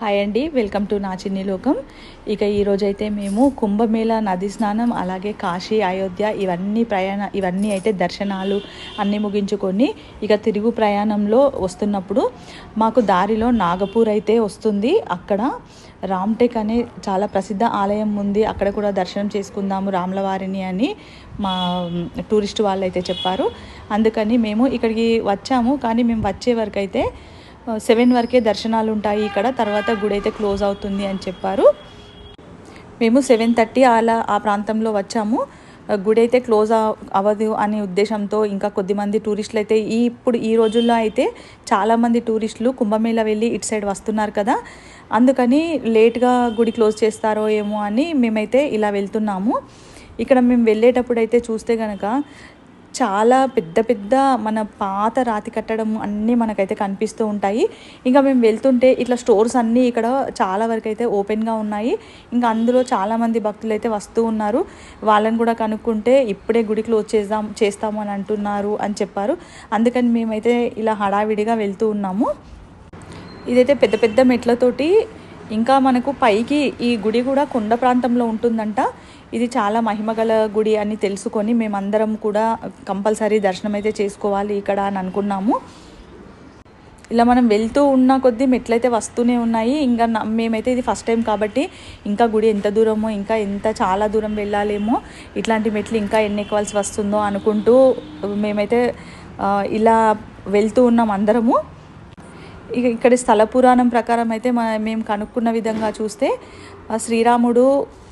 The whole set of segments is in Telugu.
హాయ్ అండి వెల్కమ్ టు నా చిన్ని లోకం ఇక ఈరోజైతే మేము కుంభమేళ నది స్నానం అలాగే కాశీ అయోధ్య ఇవన్నీ ప్రయాణ ఇవన్నీ అయితే దర్శనాలు అన్నీ ముగించుకొని ఇక తిరుగు ప్రయాణంలో వస్తున్నప్పుడు మాకు దారిలో నాగపూర్ అయితే వస్తుంది. అక్కడ రామ్టెక్ అనే చాలా ప్రసిద్ధ ఆలయం ఉంది. అక్కడ కూడా దర్శనం చేసుకుందాము రాములవారిని అని మా టూరిస్ట్ వాళ్ళు అయితే చెప్పారు. అందుకని మేము ఇక్కడికి వచ్చాము. కానీ మేము వచ్చే వరకు అయితే సెవెన్ వరకే దర్శనాలు ఉంటాయి ఇక్కడ తర్వాత గుడి అయితే క్లోజ్ అవుతుంది అని చెప్పారు. మేము సెవెన్ థర్టీ అలా ఆ ప్రాంతంలో వచ్చాము. గుడి అయితే క్లోజ్ అవ్వదు అనే ఉద్దేశంతో ఇంకా కొద్దిమంది టూరిస్టులు అయితే ఈ ఇప్పుడు ఈ రోజుల్లో అయితే చాలామంది టూరిస్టులు కుంభమేళ వెళ్ళి ఇటు సైడ్ వస్తున్నారు కదా. అందుకని లేట్గా గుడి క్లోజ్ చేస్తారో ఏమో అని మేమైతే ఇలా వెళ్తున్నాము. ఇక్కడ మేము వెళ్ళేటప్పుడు అయితే చూస్తే కనుక చాలా పెద్ద పెద్ద మన పాత రాతి కట్టడం అన్నీ మనకైతే కనిపిస్తూ ఉంటాయి. ఇంకా మేము వెళ్తుంటే ఇట్లా స్టోర్స్ అన్నీ ఇక్కడ చాలా వరకు అయితే ఓపెన్గా ఉన్నాయి. ఇంకా అందులో చాలామంది భక్తులు అయితే వస్తూ ఉన్నారు. వాళ్ళని కూడా కనుక్కుంటే ఇప్పుడే గుడి క్లోజ్ చేద్దాం చేస్తాము అని అంటున్నారు అని చెప్పారు. అందుకని మేమైతే ఇలా హడావిడిగా వెళ్తూ ఉన్నాము. ఇదైతే పెద్ద పెద్ద మెట్లతోటి ఇంకా మనకు పైకి ఈ గుడి కూడా కొండ ప్రాంతంలో ఉంటుందంట. ఇది చాలా మహిమగల గుడి అని తెలుసుకొని మేమందరం కూడా కంపల్సరీ దర్శనం అయితే చేసుకోవాలి ఇక్కడ అని అనుకున్నాము. ఇలా మనం వెళ్తూ ఉన్న కొద్దీ మెట్లయితే వస్తూనే ఉన్నాయి. ఇంకా మేమైతే ఇది ఫస్ట్ టైం కాబట్టి ఇంకా గుడి ఎంత దూరమో ఇంకా ఎంత చాలా దూరం వెళ్ళాలేమో ఇట్లాంటి మెట్లు ఇంకా ఎన్ని ఎక్కవలసి వస్తుందో అనుకుంటూ మేమైతే ఇలా వెళ్తూ ఉన్నాం అందరము. ఇక ఇక్కడ స్థల పురాణం ప్రకారం అయితే మా మేము కనుక్కున్న విధంగా చూస్తే శ్రీరాముడు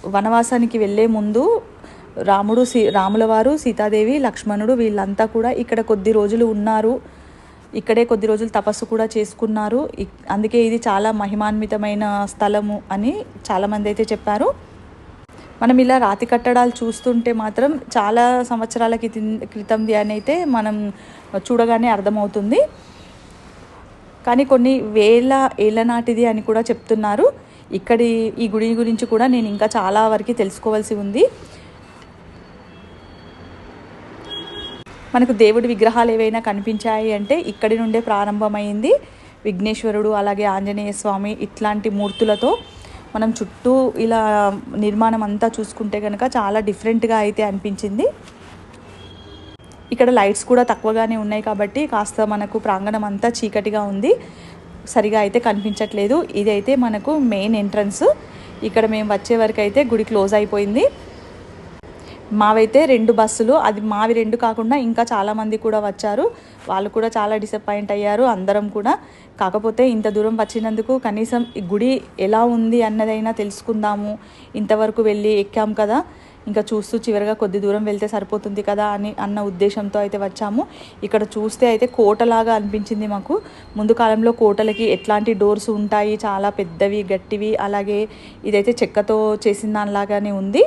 వనవాసానికి వెళ్ళే ముందు రాముడు సీ రాముల వారు సీతాదేవి లక్ష్మణుడు వీళ్ళంతా కూడా ఇక్కడ కొద్ది రోజులు ఉన్నారు. ఇక్కడే కొద్ది రోజులు తపస్సు కూడా చేసుకున్నారు. అందుకే ఇది చాలా మహిమాన్వితమైన స్థలము అని చాలామంది అయితే చెప్పారు. మనం ఇలా రాతి కట్టడాలు చూస్తుంటే మాత్రం చాలా సంవత్సరాల క్రితం- క్రితంది అని అయితే మనం చూడగానే అర్థమవుతుంది. కానీ కొన్ని వేల ఏళ్ళ నాటిది అని కూడా చెప్తున్నారు. ఇక్కడి ఈ గుడి గురించి కూడా నేను ఇంకా చాలా వరకు తెలుసుకోవాల్సి ఉంది. మనకు దేవుడి విగ్రహాలు ఏవైనా కనిపించాయి అంటే ఇక్కడి నుండే ప్రారంభమైంది. విఘ్నేశ్వరుడు అలాగే ఆంజనేయ స్వామి ఇట్లాంటి మూర్తులతో మనం చుట్టూ ఇలా నిర్మాణం అంతా చూసుకుంటే కనుక చాలా డిఫరెంట్గా అయితే అనిపించింది. ఇక్కడ లైట్స్ కూడా తక్కువగానే ఉన్నాయి కాబట్టి కాస్త మనకు ప్రాంగణం అంతా చీకటిగా ఉంది. సరిగా అయితే కనిపించట్లేదు. ఇదైతే మనకు మెయిన్ ఎంట్రన్స్. ఇక్కడ మేము వచ్చే వరకు అయితే గుడి క్లోజ్ అయిపోయింది. మావైతే రెండు బస్సులు అది మావి రెండు కాకుండా ఇంకా చాలామంది కూడా వచ్చారు. వాళ్ళు కూడా చాలా డిసప్పాయింట్ అయ్యారు అందరం కూడా. కాకపోతే ఇంత దూరం వచ్చినందుకు కనీసం ఈ గుడి ఎలా ఉంది అన్నదైనా తెలుసుకుందాము. ఇంతవరకు వెళ్ళి ఎక్కాం కదా. ఇంకా చూస్తూ చివరిగా కొద్ది దూరం వెళ్తే సరిపోతుంది కదా అని అన్న ఉద్దేశంతో అయితే వచ్చాము. ఇక్కడ చూస్తే అయితే కోటలాగా అనిపించింది మాకు. ముందు కాలంలో కోటలకి ఎట్లాంటి డోర్స్ ఉంటాయి చాలా పెద్దవి గట్టివి అలాగే ఇదైతే చెక్కతో చేసిన దానిలాగానే ఉంది.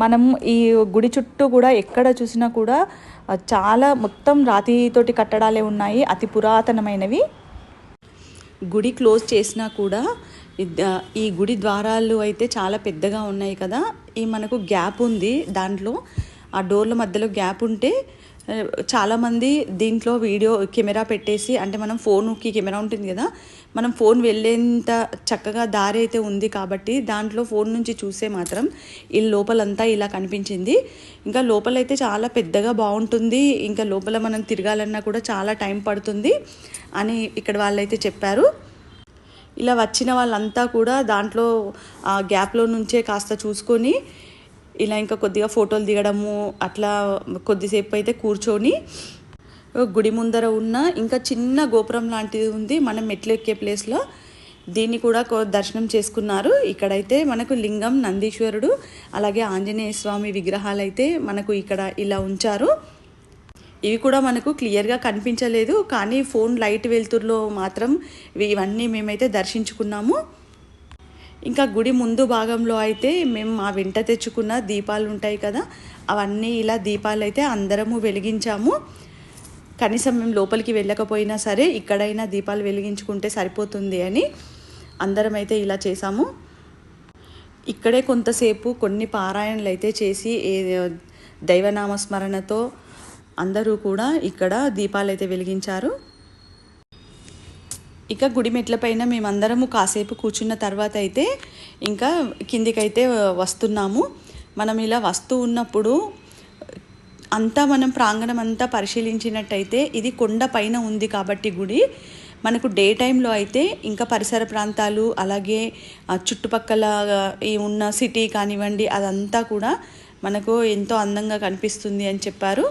మనం ఈ గుడి చుట్టూ కూడా ఎక్కడ చూసినా కూడా చాలా మొత్తం రాతితోటి కట్టడాలే ఉన్నాయి అతి పురాతనమైనవి. గుడి క్లోజ్ చేసినా కూడా ఈ గుడి ద్వారాలు అయితే చాలా పెద్దగా ఉన్నాయి కదా. ఈ మనకు గ్యాప్ ఉంది దాంట్లో. ఆ డోర్ల మధ్యలో గ్యాప్ ఉంటే చాలామంది దీంట్లో వీడియో కెమెరా పెట్టేసి అంటే మనం ఫోన్కి కెమెరా ఉంటుంది కదా మనం ఫోన్ వెళ్ళేంత చక్కగా దారి అయితే ఉంది కాబట్టి దాంట్లో ఫోన్ నుంచి చూసే మాత్రం ఈ లోపలంతా ఇలా కనిపించింది. ఇంకా లోపలైతే చాలా పెద్దగా బాగుంటుంది. ఇంకా లోపల మనం తిరగాలన్నా కూడా చాలా టైం పడుతుంది అని ఇక్కడ వాళ్ళైతే చెప్పారు. ఇలా వచ్చిన వాళ్ళంతా కూడా దాంట్లో ఆ గ్యాప్లో నుంచే కాస్త చూసుకొని ఇలా ఇంకా కొద్దిగా ఫోటోలు దిగడము అట్లా కొద్దిసేపు అయితే కూర్చొని గుడి ముందర ఉన్న ఇంకా చిన్న గోపురం లాంటిది ఉంది మనం మెట్లు ఎక్కే ప్లేస్లో. దీన్ని కూడా దర్శనం చేసుకున్నారు. ఇక్కడైతే మనకు లింగం నందీశ్వరుడు అలాగే ఆంజనేయ స్వామి విగ్రహాలు అయితే మనకు ఇక్కడ ఇలా ఉంచారు. ఇవి కూడా మనకు క్లియర్గా కనిపించలేదు. కానీ ఫోన్ లైట్ వెలుతురులో మాత్రం ఇవన్నీ మేమైతే దర్శించుకున్నాము. ఇంకా గుడి ముందు భాగంలో అయితే మేము మా వెంట తెచ్చుకున్న దీపాలు ఉంటాయి కదా అవన్నీ ఇలా దీపాలు అయితే అందరము వెలిగించాము. కనీసం మేము లోపలికి వెళ్ళకపోయినా సరే ఇక్కడైనా దీపాలు వెలిగించుకుంటే సరిపోతుంది అని అందరం అయితే ఇలా చేసాము ఇక్కడే కొంతసేపు కొన్ని పారాయణలు అయితే చేసి ఏ- దైవనామస్మరణతో అందరూ కూడా ఇక్కడ దీపాలు అయితే వెలిగించారు. ఇక గుడి మెట్లపైన మేమందరము కాసేపు కూర్చున్న తర్వాత అయితే ఇంకా కిందికైతే వస్తున్నాము. మనం ఇలా వస్తూ ఉన్నప్పుడు అంతా మనం ప్రాంగణం అంతా పరిశీలించినట్టయితే ఇది కొండ పైన ఉంది కాబట్టి గుడి. మనకు డే టైంలో అయితే ఇంకా పరిసర ప్రాంతాలు అలాగే చుట్టుపక్కల ఈ ఉన్న సిటీ కానివ్వండి అదంతా కూడా మనకు ఎంతో అందంగా కనిపిస్తుంది అని చెప్పారు.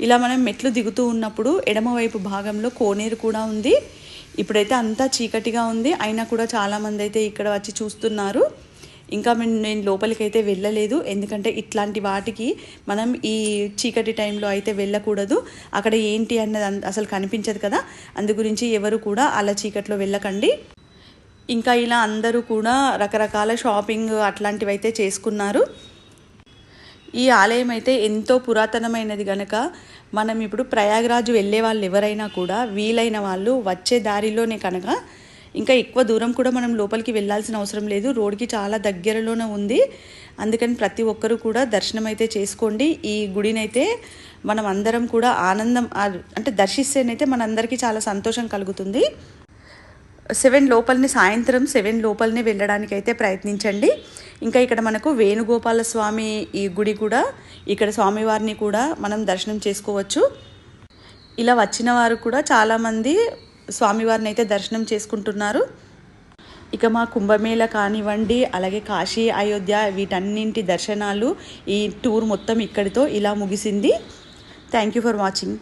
ఇలా మనం మెట్లు దిగుతూ ఉన్నప్పుడు ఎడమవైపు భాగంలో కోనేరు కూడా ఉంది. ఇప్పుడైతే అంతా చీకటిగా ఉంది. అయినా కూడా చాలామంది అయితే ఇక్కడ వచ్చి చూస్తున్నారు. ఇంకా మేము నేను లోపలికి అయితే వెళ్ళలేదు. ఎందుకంటే ఇట్లాంటి వాటికి మనం ఈ చీకటి టైంలో అయితే వెళ్ళకూడదు. అక్కడ ఏంటి అన్నది అన్- అసలు కనిపించదు కదా. అందు గురించి ఎవరు కూడా అలా చీకట్లో వెళ్ళకండి. ఇంకా ఇలా అందరూ కూడా రకరకాల షాపింగ్ అట్లాంటివి అయితే చేసుకున్నారు. ఈ ఆలయం అయితే ఎంతో పురాతనమైనది గనక మనం ఇప్పుడు ప్రయాగరాజు వెళ్ళే వాళ్ళు ఎవరైనా కూడా వీలైన వాళ్ళు వచ్చే దారిలోనే కనుక ఇంకా ఎక్కువ దూరం కూడా మనం లోపలికి వెళ్ళాల్సిన అవసరం లేదు. రోడ్కి చాలా దగ్గరలోనే ఉంది. అందుకని ప్రతి ఒక్కరూ కూడా దర్శనం అయితే చేసుకోండి. ఈ గుడినైతే మనం అందరం కూడా ఆనందం అంటే దర్శిస్తేనైతే మనందరికీ చాలా సంతోషం కలుగుతుంది. సెవెన్ లోపలిని సాయంత్రం సెవెన్ లోపలనే వెళ్ళడానికి అయితే ప్రయత్నించండి. ఇంకా ఇక్కడ మనకు వేణుగోపాల స్వామి ఈ గుడి కూడా ఇక్కడ స్వామివారిని కూడా మనం దర్శనం చేసుకోవచ్చు. ఇలా వచ్చిన వారు కూడా చాలామంది స్వామివారిని అయితే దర్శనం చేసుకుంటున్నారు. ఇక మా కుంభమేళ కానివ్వండి అలాగే కాశీ అయోధ్య వీటన్నింటి దర్శనాలు ఈ టూర్ మొత్తం ఇక్కడితో ఇలా ముగిసింది. Thank you for watching